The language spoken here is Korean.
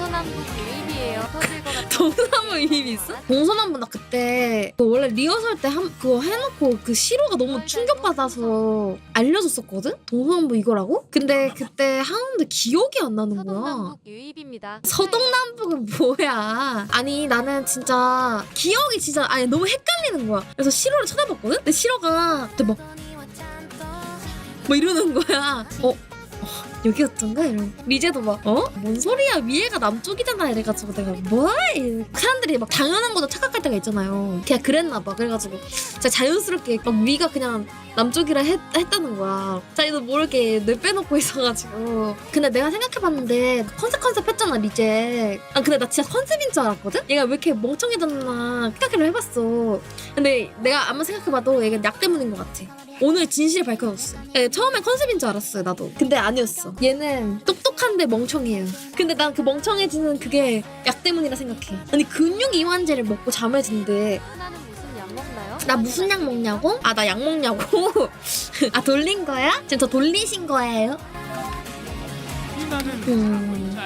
동서남북 유입이에요. 터질 것 같아. 동서남북 유입이 있어? 동서남북 나 그때 그 원래 리허설 때 한 그거 해놓고 그 시로가 너무 충격받아서 알려줬었거든? 동서남북 이거라고? 근데 그때 하는데 기억이 안 나는 거야. 서동남북 유입입니다. 서동남북은 뭐야? 아니 나는 진짜 기억이 진짜 아니 너무 헷갈리는 거야. 그래서 시로를 찾아봤거든. 근데 시로가 그때 막, 뭐 이러는 거야. 어? 어, 여기였던가? 이런 리제도 막 어? 뭔 소리야 위에가 남쪽이잖아 이래가지고 내가 뭐야 이 사람들이 막 당연한 거도 착각할 때가 있잖아요 그냥 그랬나 봐 그래가지고 진짜 자연스럽게 막 위가 그냥 남쪽이라 했, 했다는 거야 자기도 모르게 뇌 빼놓고 있어가지고 근데 내가 생각해봤는데 컨셉 컨셉 했잖아 리제 아 근데 나 진짜 컨셉인 줄 알았거든? 얘가 왜 이렇게 멍청해졌나 생각을 해봤어 근데 내가 아무리 생각해봐도 얘가 약 때문인 것 같아 오늘 진실을 밝혀줬어. 예, 처음엔 컨셉인 줄 알았어요, 나도. 근데 아니었어. 얘는 똑똑한데 멍청해요. 근데 난 그 멍청해지는 그게 약 때문이라 생각해. 아니, 근육 이완제를 먹고 잠을 든대. 나는 무슨 약 먹나요? 나 무슨 약 먹냐고? 아, 나 약 먹냐고? 아, 돌린 거야? 지금 저 돌리신 거예요? 음.